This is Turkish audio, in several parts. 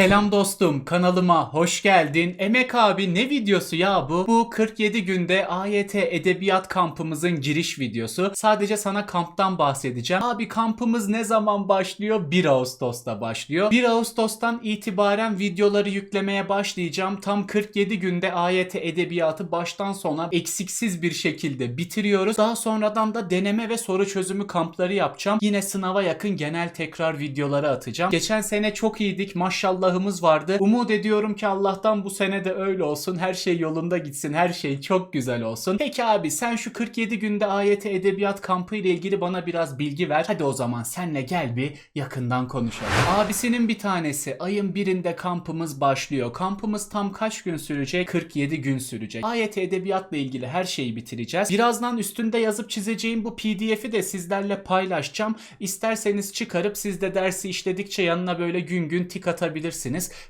Selam dostum kanalıma hoş geldin. Emek abi ne videosu ya bu? Bu 47 günde AYT Edebiyat kampımızın giriş videosu. Sadece sana kamptan bahsedeceğim. Abi kampımız ne zaman başlıyor? 1 Ağustos'ta başlıyor. 1 Ağustos'tan itibaren videoları yüklemeye başlayacağım. Tam 47 günde AYT Edebiyatı baştan sona eksiksiz bir şekilde bitiriyoruz. Daha sonradan da deneme ve soru çözümü kampları yapacağım. Yine sınava yakın genel tekrar videoları atacağım. Geçen sene çok iyiydik. Maşallahımız vardı. Umut ediyorum ki Allah'tan bu sene de öyle olsun. Her şey yolunda gitsin. Her şey çok güzel olsun. Peki abi sen şu 47 günde AYT Edebiyat kampı ile ilgili bana biraz bilgi ver. Hadi o zaman senle gel bir yakından konuşalım. Abisinin bir tanesi ayın birinde kampımız başlıyor. Kampımız tam kaç gün sürecek? 47 gün sürecek. AYT Edebiyatla ilgili her şeyi bitireceğiz. Birazdan üstünde yazıp çizeceğim bu PDF'i de sizlerle paylaşacağım. İsterseniz çıkarıp siz de dersi işledikçe yanına böyle gün gün tik atabilirsiniz.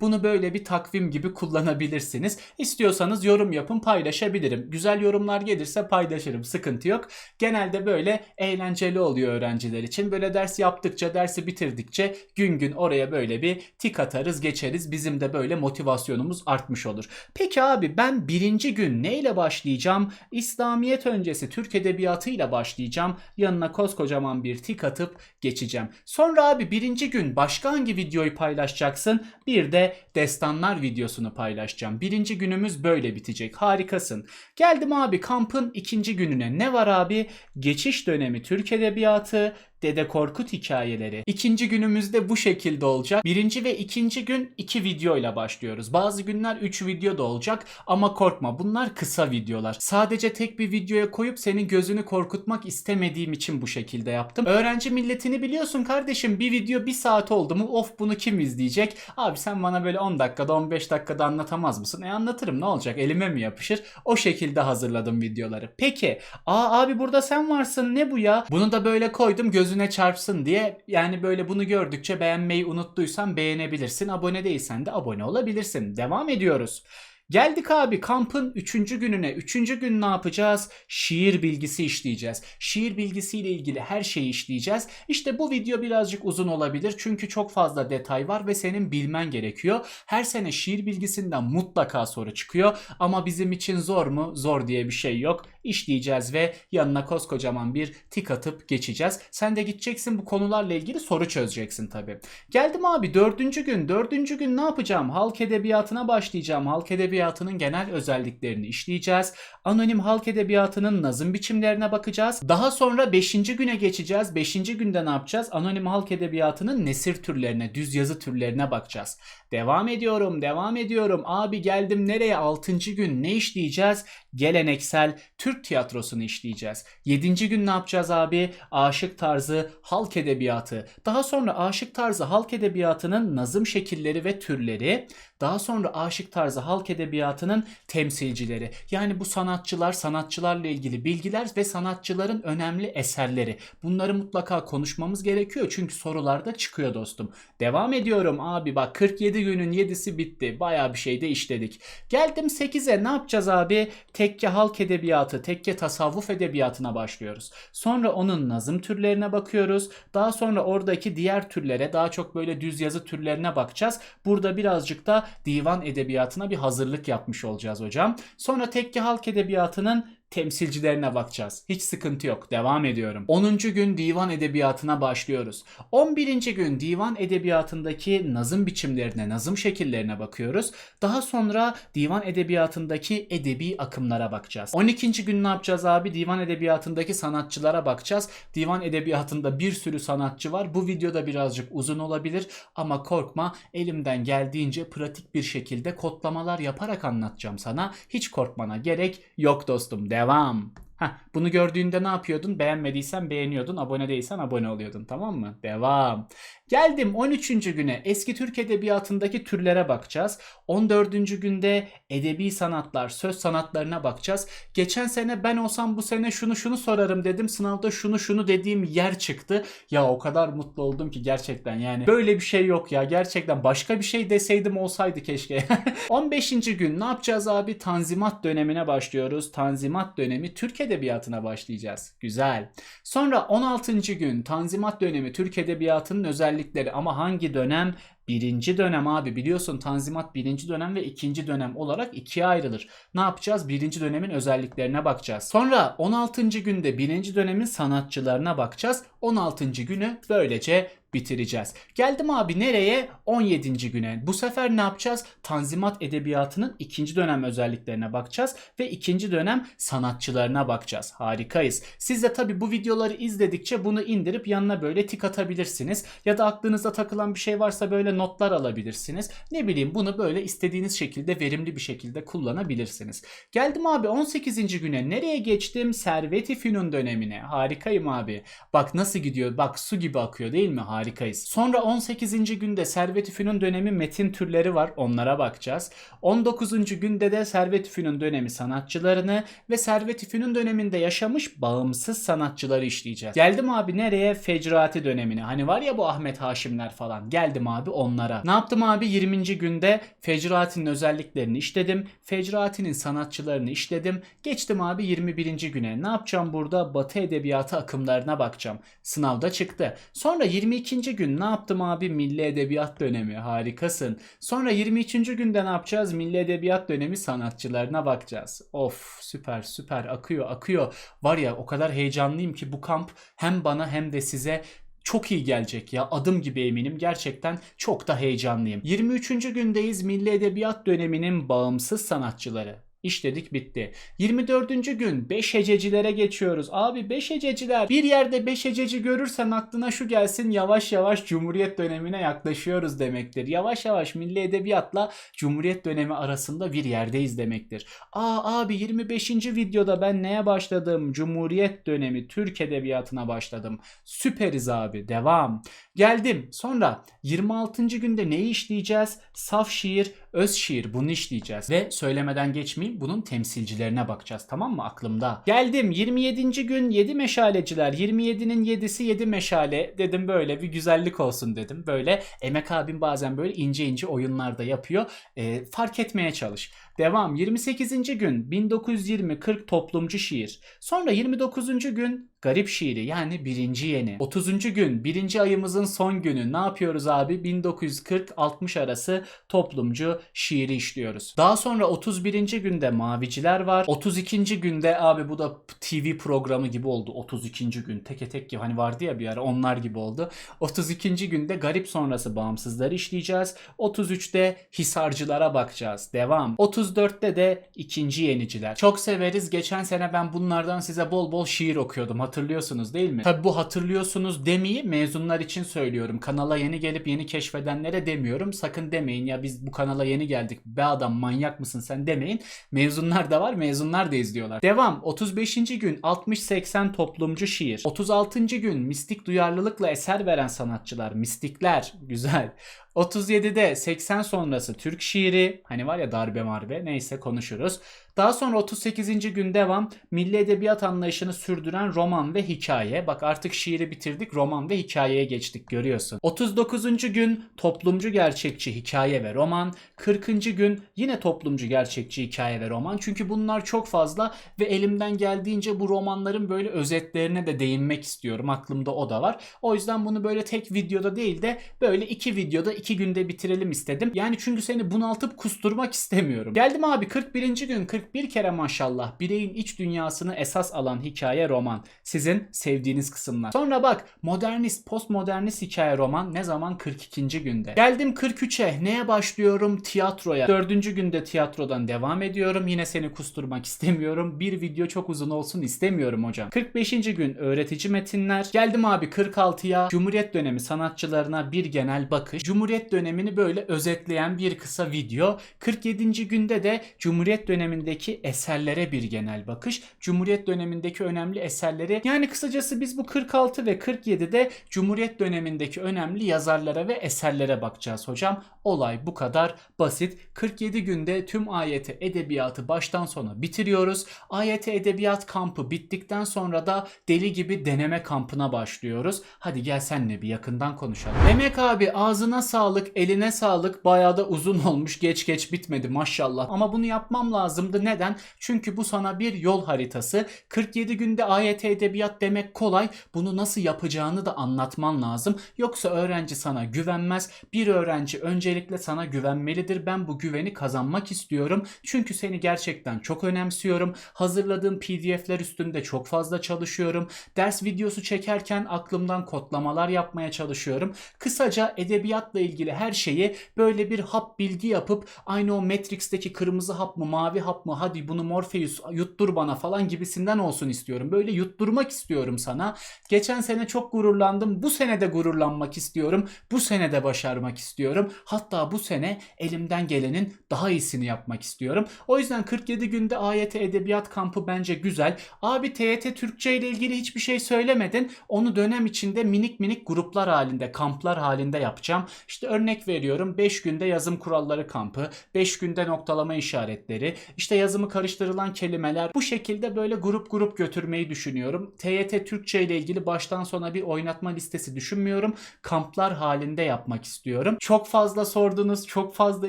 Bunu böyle bir takvim gibi kullanabilirsiniz. İstiyorsanız yorum yapın paylaşabilirim. Güzel yorumlar gelirse paylaşırım. Sıkıntı yok. Genelde böyle eğlenceli oluyor öğrenciler için. Böyle ders yaptıkça, dersi bitirdikçe gün gün oraya böyle bir tik atarız, geçeriz. Bizim de böyle motivasyonumuz artmış olur. Peki abi ben birinci gün neyle başlayacağım? İslamiyet öncesi Türk Edebiyatı ile başlayacağım. Yanına koskocaman bir tik atıp geçeceğim. Sonra abi birinci gün başka hangi videoyu paylaşacaksın? Bir de destanlar videosunu paylaşacağım. Birinci günümüz böyle bitecek. Harikasın. Geldim abi kampın ikinci gününe. Ne var abi? Geçiş dönemi Türk Edebiyatı, Dede Korkut hikayeleri. İkinci günümüzde bu şekilde olacak. Birinci ve ikinci gün iki videoyla başlıyoruz. Bazı günler üç video da olacak ama korkma bunlar kısa videolar. Sadece tek bir videoya koyup senin gözünü korkutmak istemediğim için bu şekilde yaptım. Öğrenci milletini biliyorsun kardeşim bir video bir saat oldu mu of bunu kim izleyecek? Abi sen bana böyle 10 dakikada 15 dakikada anlatamaz mısın? E anlatırım ne olacak elime mi yapışır? O şekilde hazırladım videoları. Peki aa abi burada sen varsın ne bu ya? Bunu da böyle koydum gözüne çarpsın diye. Yani böyle bunu gördükçe beğenmeyi unuttuysan beğenebilirsin. Abone değilsen de abone olabilirsin. Devam ediyoruz. Geldik abi kampın 3. gününe. 3. gün ne yapacağız? Şiir bilgisi işleyeceğiz. Şiir bilgisiyle ilgili her şeyi işleyeceğiz. İşte bu video birazcık uzun olabilir. Çünkü çok fazla detay var ve senin bilmen gerekiyor. Her sene şiir bilgisinden mutlaka soru çıkıyor. Ama bizim için zor mu? Zor diye bir şey yok. İşleyeceğiz ve yanına koskocaman bir tik atıp geçeceğiz. Sen de gideceksin bu konularla ilgili soru çözeceksin tabii. Geldim abi dördüncü gün. Dördüncü gün ne yapacağım? Halk edebiyatına başlayacağım. Halk edebiyatının genel özelliklerini işleyeceğiz. Anonim halk edebiyatının nazım biçimlerine bakacağız. Daha sonra beşinci güne geçeceğiz. Beşinci günde ne yapacağız? Anonim halk edebiyatının nesir türlerine, düz yazı türlerine bakacağız. Devam ediyorum, devam ediyorum. Abi geldim nereye? Altıncı gün ne işleyeceğiz? Geleneksel Türk tiyatrosunu işleyeceğiz. Yedinci gün ne yapacağız abi? Aşık tarzı halk edebiyatı. Daha sonra aşık tarzı halk edebiyatının nazım şekilleri ve türleri. Daha sonra aşık tarzı halk edebiyatının temsilcileri. Yani bu sanatçılar, sanatçılarla ilgili bilgiler ve sanatçıların önemli eserleri. Bunları mutlaka konuşmamız gerekiyor çünkü sorularda çıkıyor dostum. Devam ediyorum abi bak 47 günün 7'si bitti. Bayağı bir şey de işledik. Geldim 8'e ne yapacağız abi? Tekke halk edebiyatı, tekke tasavvuf edebiyatına başlıyoruz. Sonra onun nazım türlerine bakıyoruz. Daha sonra oradaki diğer türlere daha çok böyle düz yazı türlerine bakacağız. Burada birazcık da divan edebiyatına bir hazırlık yapmış olacağız hocam. Sonra tekke halk edebiyatının temsilcilerine bakacağız. Hiç sıkıntı yok. Devam ediyorum. 10. gün divan edebiyatına başlıyoruz. 11. gün divan edebiyatındaki nazım biçimlerine, nazım şekillerine bakıyoruz. Daha sonra divan edebiyatındaki edebi akımlara bakacağız. 12. gün ne yapacağız abi? Divan edebiyatındaki sanatçılara bakacağız. Divan edebiyatında bir sürü sanatçı var. Bu videoda birazcık uzun olabilir ama korkma. Elimden geldiğince pratik bir şekilde kodlamalar yaparak anlatacağım sana. Hiç korkmana gerek yok dostum. Devam. Bam. Heh, bunu gördüğünde ne yapıyordun? Beğenmediysen beğeniyordun, abone değilsen abone oluyordun tamam mı? Devam. Geldim 13. güne eski Türk edebiyatındaki türlere bakacağız. 14. günde edebi sanatlar, söz sanatlarına bakacağız. Geçen sene ben olsam bu sene şunu şunu sorarım dedim. Sınavda şunu şunu dediğim yer çıktı. Ya o kadar mutlu oldum ki gerçekten yani. Böyle bir şey yok ya gerçekten. Başka bir şey deseydim olsaydı keşke. 15. gün ne yapacağız abi? Tanzimat dönemine başlıyoruz. Tanzimat dönemi Türk edebiyatına başlayacağız. Güzel. Sonra 16. gün Tanzimat dönemi Türk edebiyatının özellikleri ama hangi dönem? Birinci dönem abi biliyorsun Tanzimat birinci dönem ve ikinci dönem olarak ikiye ayrılır. Ne yapacağız? Birinci dönemin özelliklerine bakacağız. Sonra 16. günde birinci dönemin sanatçılarına bakacağız. 16. günü böylece bitireceğiz. Geldim abi nereye? 17. güne. Bu sefer ne yapacağız? Tanzimat edebiyatının ikinci dönem özelliklerine bakacağız ve ikinci dönem sanatçılarına bakacağız. Harikayız. Siz de tabi bu videoları izledikçe bunu indirip yanına böyle tik atabilirsiniz. Ya da aklınıza takılan bir şey varsa böyle notlar alabilirsiniz. Ne bileyim bunu böyle istediğiniz şekilde verimli bir şekilde kullanabilirsiniz. Geldim abi 18. güne. Nereye geçtim? Servet-i Fünun dönemine. Harikayım abi. Bak nasıl gidiyor? Bak su gibi akıyor değil mi? Harikayız. Sonra 18. günde Servet-i Fünun dönemi metin türleri var. Onlara bakacağız. 19. günde de Servet-i Fünun dönemi sanatçılarını ve Servet-i Fünun döneminde yaşamış bağımsız sanatçıları işleyeceğiz. Geldim abi nereye? Fecrati dönemine. Hani var ya bu Ahmet Haşimler falan. Geldim abi onlara. Ne yaptım abi? 20. günde Fecrati'nin özelliklerini işledim. Fecrati'nin sanatçılarını işledim. Geçtim abi 21. güne. Ne yapacağım burada? Batı edebiyatı akımlarına bakacağım. Sınavda çıktı. Sonra 22. gün ne yaptım abi? Milli Edebiyat dönemi. Harikasın. Sonra 23. günde ne yapacağız? Milli Edebiyat dönemi sanatçılarına bakacağız. Of süper süper akıyor akıyor. Var ya o kadar heyecanlıyım ki bu kamp hem bana hem de size çok iyi gelecek ya adım gibi eminim gerçekten çok da heyecanlıyım. 23. gündeyiz Milli Edebiyat döneminin bağımsız sanatçıları. İşledik bitti. 24. gün 5 hececilere geçiyoruz. Abi 5 hececiler. Bir yerde 5 hececi görürsen aklına şu gelsin yavaş yavaş Cumhuriyet dönemine yaklaşıyoruz demektir. Yavaş yavaş Milli Edebiyatla Cumhuriyet dönemi arasında bir yerdeyiz demektir. Aa abi 25. videoda ben neye başladım? Cumhuriyet dönemi Türk Edebiyatı'na başladım. Süperiz abi devam. Geldim. Sonra 26. günde neyi işleyeceğiz? Saf şiir, öz şiir bunu işleyeceğiz. Ve söylemeden geçmeyeyim bunun temsilcilerine bakacağız tamam mı aklımda. Geldim 27. gün 7 meşaleciler. 27'nin 7'si 7 meşale dedim böyle bir güzellik olsun dedim. Böyle Emek abim bazen böyle ince ince oyunlarda yapıyor. Ee, fark etmeye çalış. Devam 28. gün 1920-40 toplumcu şiir. Sonra 29. gün garip şiiri yani birinci yeni. 30. gün birinci ayımızın son günü ne yapıyoruz abi? 1940-60 arası toplumcu şiiri işliyoruz. Daha sonra 31. günde maviciler var. 32. günde abi bu da TV programı gibi oldu. 32. gün teke tek gibi hani vardı ya bir ara onlar gibi oldu. 32. günde garip sonrası bağımsızları işleyeceğiz. 33'te hisarcılara bakacağız. Devam. 34'te de ikinci yeniciler. Çok severiz. Geçen sene ben bunlardan size bol bol şiir okuyordum. Hatırlıyorsunuz değil mi? Tabi bu hatırlıyorsunuz demeyi mezunlar için söylüyorum. Kanala yeni gelip yeni keşfedenlere demiyorum. Sakın demeyin ya biz bu kanala yeni geldik. Be adam manyak mısın sen demeyin. Mezunlar da var. Mezunlar da izliyorlar. Devam. 35. gün 60-80 toplumcu şiir. 36. gün mistik duyarlılıkla eser veren sanatçılar. Mistikler. Güzel. 37'de 80 sonrası Türk şiiri. Hani var ya darbe marbe neyse konuşuruz. Daha sonra 38. gün devam milli edebiyat anlayışını sürdüren roman ve hikaye. Bak artık şiiri bitirdik roman ve hikayeye geçtik görüyorsun. 39. gün toplumcu gerçekçi hikaye ve roman. 40. gün yine toplumcu gerçekçi hikaye ve roman. Çünkü bunlar çok fazla ve elimden geldiğince bu romanların böyle özetlerine de değinmek istiyorum. Aklımda o da var. O yüzden bunu böyle tek videoda değil de böyle iki videoda iki günde bitirelim istedim. Yani çünkü seni bunaltıp kusturmak istemiyorum. Geldim abi 41. gün 41 kere maşallah bireyin iç dünyasını esas alan hikaye roman. Sizin sevdiğiniz kısımlar. Sonra bak modernist postmodernist hikaye roman ne zaman 42. günde. Geldim 43'e neye başlıyorum? Tiyatroya. 4. günde tiyatrodan devam ediyorum. Yine seni kusturmak istemiyorum. Bir video çok uzun olsun istemiyorum hocam. 45. gün öğretici metinler. Geldim abi 46'ya Cumhuriyet dönemi sanatçılarına bir genel bakış. Cumhuriyet dönemini böyle özetleyen bir kısa video. 47. günde de Cumhuriyet dönemindeki eserlere bir genel bakış. Cumhuriyet dönemindeki önemli eserleri yani kısacası biz bu 46 ve 47'de Cumhuriyet dönemindeki önemli yazarlara ve eserlere bakacağız hocam. Olay bu kadar basit. 47 günde tüm AYT edebiyatı baştan sona bitiriyoruz. AYT edebiyat kampı bittikten sonra da deli gibi deneme kampına başlıyoruz. Hadi gel senle bir yakından konuşalım. Emek abi ağzına sağlık, eline sağlık. Bayağı da uzun olmuş. Geç geç bitmedi maşallah. Ama bunu yapmam lazımdı. Neden? Çünkü bu sana bir yol haritası. 47 günde AYT edebiyat demek kolay. Bunu nasıl yapacağını da anlatman lazım. Yoksa öğrenci sana güvenmez. Bir öğrenci öncelikle sana güvenmelidir. Ben bu güveni kazanmak istiyorum. Çünkü seni gerçekten çok önemsiyorum. Hazırladığım PDF'ler üstünde çok fazla çalışıyorum. Ders videosu çekerken aklımdan kodlamalar yapmaya çalışıyorum. Kısaca edebiyatla ilgili her şeyi böyle bir hap bilgi yapıp aynı o Matrix'teki kırmızı hap mı mavi hap mı hadi bunu Morpheus yuttur bana falan gibisinden olsun istiyorum. Böyle yutturmak istiyorum sana. Geçen sene çok gururlandım. Bu sene de gururlanmak istiyorum. Bu sene de başarmak istiyorum. Hatta bu sene elimden gelenin daha iyisini yapmak istiyorum. O yüzden 47 günde AYT Edebiyat Kampı bence güzel. Abi TYT Türkçe ile ilgili hiçbir şey söylemedin. Onu dönem içinde minik minik gruplar halinde, kamplar halinde yapacağım. İşte örnek veriyorum 5 günde yazım kuralları kampı, 5 günde noktalama işaretleri, işte yazımı karıştırılan kelimeler. Bu şekilde böyle grup grup götürmeyi düşünüyorum. TYT Türkçe ile ilgili baştan sona bir oynatma listesi düşünmüyorum. Kamplar halinde yapmak istiyorum. Çok fazla sordunuz, çok fazla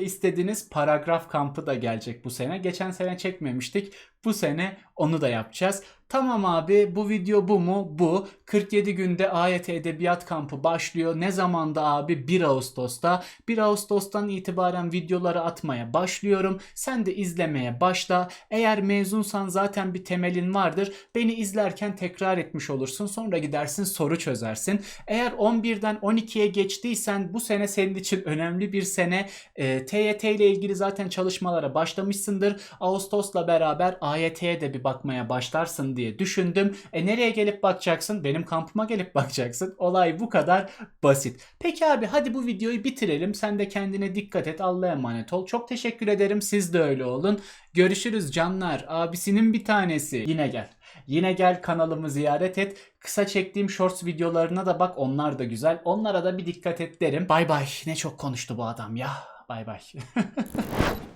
istediniz. Paragraf kampı da gelecek bu sene. Geçen sene çekmemiştik. Bu sene onu da yapacağız. Tamam abi bu video bu mu? Bu. 47 günde AYT Edebiyat Kampı başlıyor. Ne zamanda abi? 1 Ağustos'ta. 1 Ağustos'tan itibaren videoları atmaya başlıyorum. Sen de izlemeye başla. Eğer mezunsan zaten bir temelin vardır. Beni izlerken tekrar etmiş olursun. Sonra gidersin soru çözersin. Eğer 11'den 12'ye geçtiysen bu sene senin için önemli bir sene. E, TYT ile ilgili zaten çalışmalara başlamışsındır. Ağustos'la beraber AYT'ye de bir bakmaya başlarsın diye düşündüm. E nereye gelip bakacaksın? Benim kampıma gelip bakacaksın. Olay bu kadar basit. Peki abi hadi bu videoyu bitirelim. Sen de kendine dikkat et. Allah'a emanet ol. Çok teşekkür ederim. Siz de öyle olun. Görüşürüz canlar. Abisinin bir tanesi. Yine gel. Yine gel kanalımı ziyaret et. Kısa çektiğim shorts videolarına da bak. Onlar da güzel. Onlara da bir dikkat et derim. Bay bay. Ne çok konuştu bu adam ya. Bay bay.